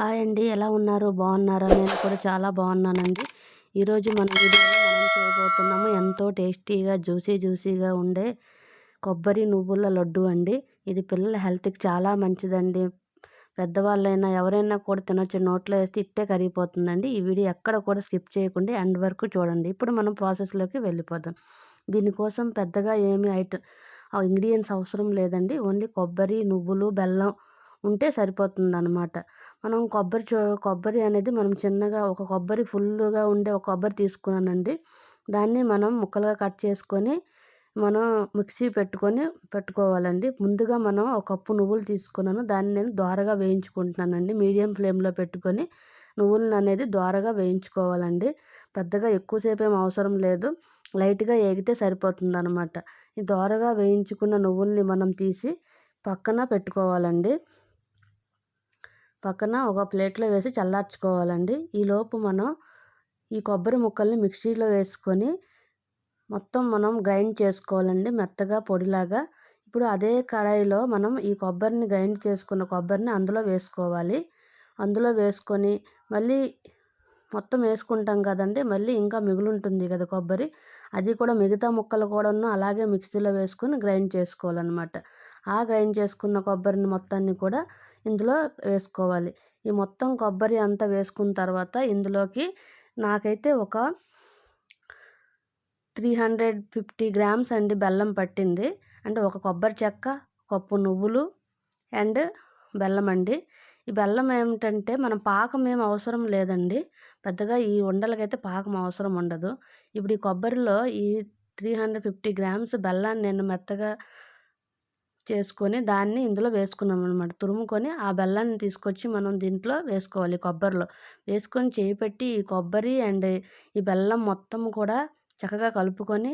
Hi అండి ఎలా ఉన్నారు? బాగున్నారా? నేను కూడా చాలా బాగున్నానండి. ఈరోజు మన వీడియోలో మనం చేయబోతున్నాము ఎంతో టేస్టీగా జ్యూసీ జ్యూసీగా ఉండే కొబ్బరి నువ్వుల లడ్డు అండి. ఇది పిల్లల హెల్త్కి చాలా మంచిదండి. పెద్దవాళ్ళైనా ఎవరైనా కూడా తినొచ్చు. నోట్లో వేస్తే ఇట్టే కరిగిపోతుందండి. ఈ వీడియో ఎక్కడ కూడా స్కిప్ చేయకుండా ఎండ్ వరకు చూడండి. ఇప్పుడు మనం ప్రాసెస్లోకి వెళ్ళిపోదాం. దీనికోసం పెద్దగా ఏమి ఐటమ్ ఇంగ్రీడియంట్స్ అవసరం లేదండి. ఓన్లీ కొబ్బరి నువ్వులు బెల్లం ఉంటే సరిపోతుంది అనమాట మనం కొబ్బరి చూ కొబ్బరి అనేది మనం చిన్నగా ఒక కొబ్బరి ఫుల్గా ఉండే ఒక కొబ్బరి తీసుకున్నానండి. దాన్ని మనం ముక్కలుగా కట్ చేసుకొని మనం మిక్సీ పెట్టుకొని పెట్టుకోవాలండి. ముందుగా మనం ఒక కప్పు నువ్వులు తీసుకున్నాను. దాన్ని నేను దోరగా వేయించుకుంటున్నానండి. మీడియం ఫ్లేమ్లో పెట్టుకొని నువ్వులను అనేది దోరగా వేయించుకోవాలండి. పెద్దగా ఎక్కువసేపు ఏం అవసరం లేదు. లైట్గా ఏగితే సరిపోతుంది అనమాట ఈ దోరగా వేయించుకున్న నువ్వుల్ని మనం తీసి పక్కన పెట్టుకోవాలండి. పక్కన ఒక ప్లేట్లో వేసి చల్లార్చుకోవాలండి. ఈలోపు మనం ఈ కొబ్బరి ముక్కల్ని మిక్సీలో వేసుకొని మొత్తం మనం గ్రైండ్ చేసుకోవాలండి మెత్తగా పొడిలాగా. ఇప్పుడు అదే కడాయిలో మనం ఈ కొబ్బరిని గ్రైండ్ చేసుకున్న కొబ్బరిని అందులో వేసుకోవాలి. అందులో వేసుకొని మళ్ళీ మొత్తం వేసుకుంటాం కదండి మళ్ళీ ఇంకా మిగులుంటుంది కదా కొబ్బరి. అది కూడా మిగతా ముక్కలు కూడా అలాగే మిక్సీలో వేసుకొని గ్రైండ్ చేసుకోవాలన్నమాట. ఆ గ్రైండ్ చేసుకున్న కొబ్బరిని మొత్తాన్ని కూడా ఇందులో వేసుకోవాలి. ఈ మొత్తం కొబ్బరి అంతా వేసుకున్న తర్వాత ఇందులోకి నాకైతే ఒక త్రీ హండ్రెడ్ ఫిఫ్టీ గ్రామ్స్ అండి బెల్లం పట్టింది. అంటే ఒక కొబ్బరి చెక్క కప్పు నువ్వులు అండ్ బెల్లం అండి. ఈ బెల్లం ఏమిటంటే మనం పాకం ఏం అవసరం లేదండి. పెద్దగా ఈ ఉండలకైతే పాకం అవసరం ఉండదు. ఇప్పుడు ఈ కొబ్బరిలో ఈ త్రీ హండ్రెడ్ ఫిఫ్టీ గ్రామ్స్ బెల్లాన్ని నేను మెత్తగా చేసుకొని దాన్ని ఇందులో వేసుకున్నాం అనమాట తురుముకొని ఆ బెల్లాన్ని తీసుకొచ్చి మనం దీంట్లో వేసుకోవాలి కొబ్బరిలో. వేసుకొని చేయి పెట్టి ఈ కొబ్బరి అండ్ ఈ బెల్లం మొత్తం కూడా చక్కగా కలుపుకొని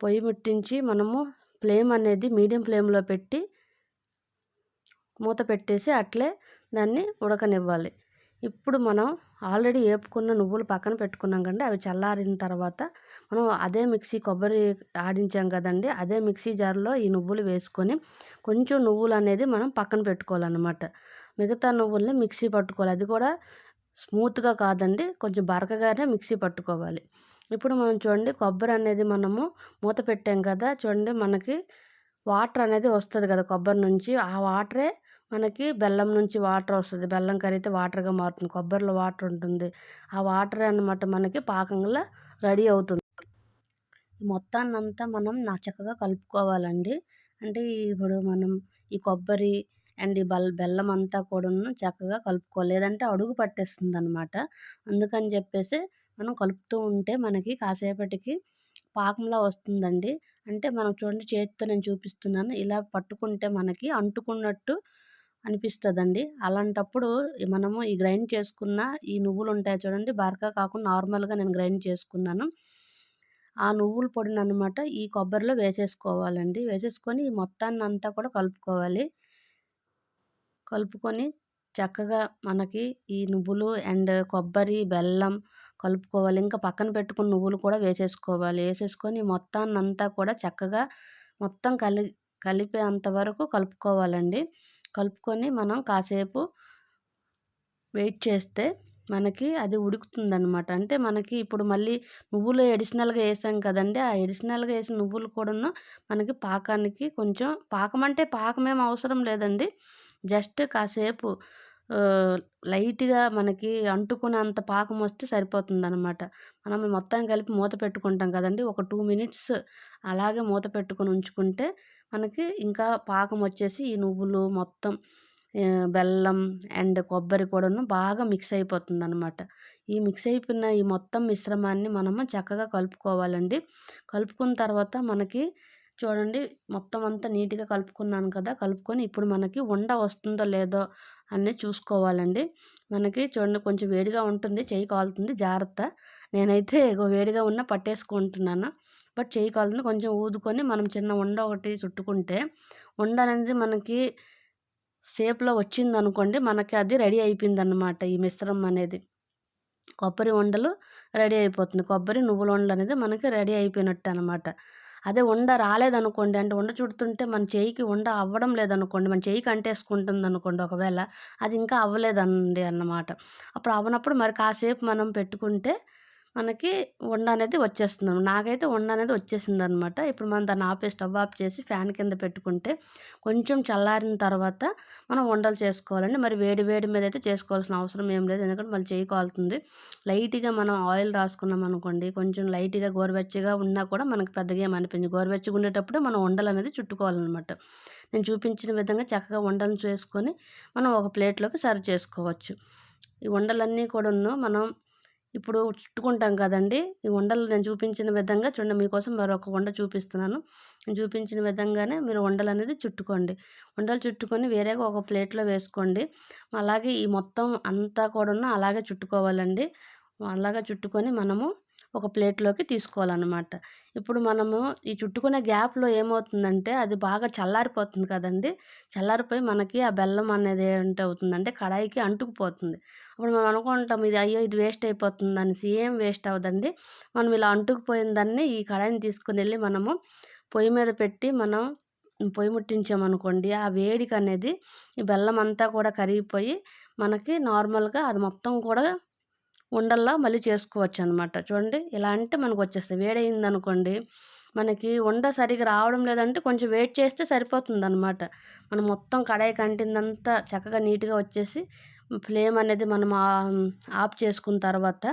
పొయ్యి ముట్టించి మనము ఫ్లేమ్ అనేది మీడియం ఫ్లేమ్లో పెట్టి మూత పెట్టేసి అట్లే దాన్ని ఉడకనివ్వాలి. ఇప్పుడు మనం ఆల్రెడీ వేపుకున్న నువ్వులు పక్కన పెట్టుకున్నాం కండి అవి చల్లారిన తర్వాత మనం అదే మిక్సీ కొబ్బరి ఆడించాం కదండి అదే మిక్సీ జార్లో ఈ నువ్వులు వేసుకొని కొంచెం నువ్వులు అనేది మనం పక్కన పెట్టుకోవాలన్నమాట. మిగతా నువ్వుల్ని మిక్సీ పట్టుకోవాలి. అది కూడా స్మూత్గా కాదండి కొంచెం బరకగానే మిక్సీ పట్టుకోవాలి. ఇప్పుడు మనం చూడండి కొబ్బరి అనేది మనము మూత పెట్టాం కదా చూడండి మనకి వాటర్ అనేది వస్తుంది కదా కొబ్బరి నుంచి ఆ వాటరే మనకి బెల్లం నుంచి వాటర్ వస్తుంది. బెల్లం కరిగితే వాటర్గా మారుతుంది. కొబ్బరిలో వాటర్ ఉంటుంది. ఆ వాటర్ అనమాట మనకి పాకంలో రెడీ అవుతుంది. మొత్తాన్ని అంతా మనం నా చక్కగా కలుపుకోవాలండి. అంటే ఇప్పుడు మనం ఈ కొబ్బరి అండ్ ఈ బల్ బెల్లం అంతా కూడాను చక్కగా కలుపుకోవాలి. లేదంటే అడుగు పట్టేస్తుంది అనమాట అందుకని చెప్పేసి మనం కలుపుతూ ఉంటే మనకి కాసేపటికి పాకంలా వస్తుందండి. అంటే మనం చూడండి చేతితో నేను చూపిస్తున్నాను. ఇలా పట్టుకుంటే మనకి అంటుకున్నట్టు అనిపిస్తుందండి. అలాంటప్పుడు మనము ఈ గ్రైండ్ చేసుకున్న ఈ నువ్వులు ఉంటాయి చూడండి బార్కా కాకుండా నార్మల్గా నేను గ్రైండ్ చేసుకున్నాను. ఆ నువ్వుల పొడిని అనమాట ఈ కొబ్బరిలో వేసేసుకోవాలండి. వేసేసుకొని ఈ మొత్తాన్ని అంతా కూడా కలుపుకోవాలి. కలుపుకొని చక్కగా మనకి ఈ నువ్వులు అండ్ కొబ్బరి బెల్లం కలుపుకోవాలి. ఇంకా పక్కన పెట్టుకున్న నువ్వులు కూడా వేసేసుకోవాలి. వేసేసుకొని మొత్తాన్ని అంతా కూడా చక్కగా మొత్తం కలి కలిపేంత వరకు కలుపుకోవాలండి. కలుపుకొని మనం కాసేపు వెయిట్ చేస్తే మనకి అది ఉడుకుతుందనమాట అంటే మనకి ఇప్పుడు మళ్ళీ నువ్వులు ఎడిషనల్గా వేసాం కదండి ఆ ఎడిషనల్గా వేసిన నువ్వులు కూడాను మనకి పాకానికి కొంచెం పాకం అంటే పాకం ఏం అవసరం లేదండి. జస్ట్ కాసేపు లైట్గా మనకి అంటుకునేంత పాకం వస్తే సరిపోతుంది అనమాట మనం మొత్తం కలిపి మూత పెట్టుకుంటాం కదండి ఒక టూ మినిట్స్ అలాగే మూత పెట్టుకొని ఉంచుకుంటే మనకి ఇంకా పాకం వచ్చేసి ఈ నువ్వులు మొత్తం బెల్లం అండ్ కొబ్బరి కూడాను బాగా మిక్స్ అయిపోతుంది అనమాట ఈ మిక్స్ అయిపోయిన ఈ మొత్తం మిశ్రమాన్ని మనము చక్కగా కలుపుకోవాలండి. కలుపుకున్న తర్వాత మనకి చూడండి మొత్తం అంతా నీట్గా కలుపుకున్నాను కదా కలుపుకొని ఇప్పుడు మనకి ఉండ వస్తుందో లేదో అన్నీ చూసుకోవాలండి. మనకి చూడండి కొంచెం వేడిగా ఉంటుంది చేయి కాలుతుంది జాగ్రత్త. నేనైతే వేడిగా ఉన్న పట్టేసుకుంటున్నాను. బట్ చేయి కాలుతుంది కొంచెం ఊదుకొని మనం చిన్న ఉండ ఒకటి చుట్టుకుంటే ఉండ అనేది మనకి షేప్లో వచ్చింది అనుకోండి మనకి అది రెడీ అయిపోయింది అనమాట ఈ మిశ్రమం అనేది. కొబ్బరి ఉండలు రెడీ అయిపోతుంది. కొబ్బరి నువ్వుల ఉండలు అనేది మనకి రెడీ అయిపోయినట్టు అనమాట అదే ఉండ రాలేదనుకోండి అంటే ఉండ చుడుతుంటే మన చేయికి ఉండ అవ్వడం లేదనుకోండి మన చేయికి అంటేసుకుంటుంది అనుకోండి ఒకవేళ అది ఇంకా అవ్వలేదండి అన్నమాట. అప్పుడు అవ్వనప్పుడు మరి కాసేపు మనం పెట్టుకుంటే మనకి వండ అనేది వచ్చేస్తుంది. నాకైతే వండ అనేది వచ్చేసింది అనమాట ఇప్పుడు మనం దాన్ని ఆపే స్టవ్ ఆఫ్ చేసి ఫ్యాన్ కింద పెట్టుకుంటే కొంచెం చల్లారిన తర్వాత మనం వండలు చేసుకోవాలండి. మరి వేడి వేడి మీద అయితే చేసుకోవాల్సిన అవసరం ఏం లేదు. ఎందుకంటే మళ్ళీ చేయి కాలుతుంది. లైట్గా మనం ఆయిల్ రాసుకున్నాం అనుకోండి కొంచెం లైట్గా గోరువెచ్చగా ఉన్నా కూడా మనకి పెద్దగా ఏం అనిపించింది. గోరువెచ్చగా ఉండేటప్పుడు మనం వండలు అనేది చుట్టుకోవాలన్నమాట. నేను చూపించిన విధంగా చక్కగా వండలు చేసుకొని మనం ఒక ప్లేట్లోకి సర్వ్ చేసుకోవచ్చు. ఈ వండలన్నీ కూడా మనం ఇప్పుడు చుట్టుకుంటాం కదండి. ఈ ఉండలు నేను చూపించిన విధంగా చూడండి మీకోసం మరొక వండ చూపిస్తున్నాను. నేను చూపించిన విధంగానే మీరు వండలు అనేది చుట్టుకోండి. వండలు చుట్టుకొని వేరేగా ఒక ప్లేట్లో వేసుకోండి. అలాగే ఈ మొత్తం అంతా కూడా అలాగే చుట్టుకోవాలండి. అలాగే చుట్టుకొని మనము ఒక ప్లేట్లోకి తీసుకోవాలన్నమాట. ఇప్పుడు మనము ఈ చుట్టుకునే గ్యాప్లో ఏమవుతుందంటే అది బాగా చల్లారిపోతుంది కదండి. చల్లారిపోయి మనకి ఆ బెల్లం అనేది ఏంటి అవుతుందంటే కడాయికి అంటుకుపోతుంది. అప్పుడు మనం అనుకుంటాం ఇది అయ్యో ఇది వేస్ట్ అయిపోతుంది అనేసి ఏం వేస్ట్ అవ్వదండి. మనం ఇలా అంటుకుపోయిన దాన్ని ఈ కడాయిని తీసుకుని వెళ్ళి మనము పొయ్యి మీద పెట్టి మనం పొయ్యి ముట్టించామనుకోండి ఆ వేడికి అనేది ఈ బెల్లం అంతా కూడా కరిగిపోయి మనకి నార్మల్గా అది మొత్తం కూడా ఉండల్లా మళ్ళీ చేసుకోవచ్చు అనమాట చూడండి ఇలా అంటే మనకు వచ్చేస్తుంది వేడైంది అనుకోండి మనకి ఉండ సరిగా రావడం లేదంటే కొంచెం వెయిట్ చేస్తే సరిపోతుంది అనమాట మనం మొత్తం కడాయి కంటిందంతా చక్కగా నీట్గా వచ్చేసి ఫ్లేమ్ అనేది మనం ఆఫ్ చేసుకున్న తర్వాత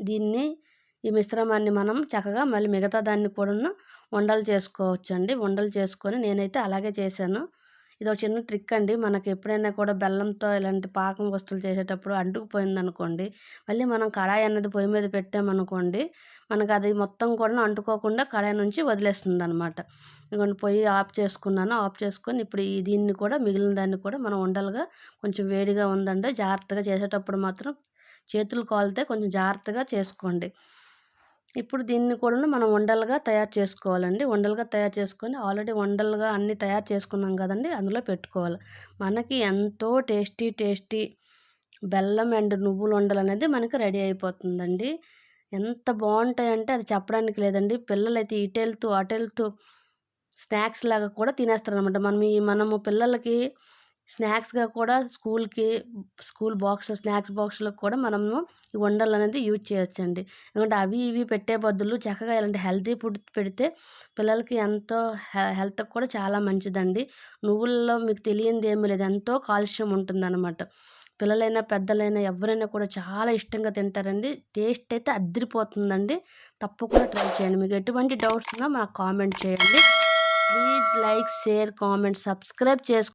దీన్ని ఈ మిశ్రమాన్ని మనం చక్కగా మళ్ళీ మిగతా దాన్ని కూడా వండలు చేసుకోవచ్చు అండి వండలు చేసుకొని నేనైతే అలాగే చేశాను. ఇది ఒక చిన్న ట్రిక్ అండి. మనకి ఎప్పుడైనా కూడా బెల్లంతో ఇలాంటి పాకం వస్తువులు చేసేటప్పుడు అంటుకుపోయింది అనుకోండి మళ్ళీ మనం కడాయి అన్నది పొయ్యి మీద పెట్టామనుకోండి మనకు అది మొత్తం కూడా అంటుకోకుండా కడాయి నుంచి వదిలేస్తుంది అనమాట ఇంకొండి పొయ్యి ఆఫ్ చేసుకున్నాను. ఆఫ్ చేసుకొని ఇప్పుడు ఈ దీన్ని కూడా మిగిలిన దాన్ని కూడా మనం ఉండలుగా కొంచెం వేడిగా ఉందండి జాగ్రత్తగా చేసేటప్పుడు మాత్రం చేతులు కాలితే కొంచెం జాగ్రత్తగా చేసుకోండి. ఇప్పుడు దీన్ని కూడా మనం వండలుగా తయారు చేసుకోవాలండి. వండలుగా తయారు చేసుకొని ఆల్రెడీ వండలుగా అన్నీ తయారు చేసుకున్నాం కదండి అందులో పెట్టుకోవాలి. మనకి ఎంతో టేస్టీ టేస్టీ బెల్లం అండ్ నువ్వులు వండలు అనేది మనకి రెడీ అయిపోతుందండి. ఎంత బాగుంటాయంటే అది చెప్పడానికి లేదండి. పిల్లలు అయితే ఇటెళ్తూ అటెళ్తూ స్నాక్స్ లాగా కూడా తినేస్తారు అనమాట మనం మనము పిల్లలకి స్నాక్స్గా కూడా స్కూల్కి స్కూల్ బాక్స్ స్నాక్స్ బాక్స్లకు కూడా మనము ఈ వండలు అనేది యూజ్ చేయొచ్చండి. ఎందుకంటే అవి ఇవి పెట్టే బదులు చక్కగా ఇలాంటి హెల్తీ ఫుడ్ పెడితే పిల్లలకి ఎంతో హెల్త్కి కూడా చాలా మంచిదండి. నువ్వుల్లో మీకు తెలియంది ఏమీ లేదు. ఎంతో కాల్షియం ఉంటుందన్నమాట. పిల్లలైనా పెద్దలైనా ఎవరైనా కూడా చాలా ఇష్టంగా తింటారండి. టేస్ట్ అయితే అద్దరిపోతుందండి. తప్పకుండా ట్రై చేయండి. మీకు ఎటువంటి డౌట్స్ ఉన్నా మాకు కామెంట్ చేయండి. Please like share comment subscribe చేసుకో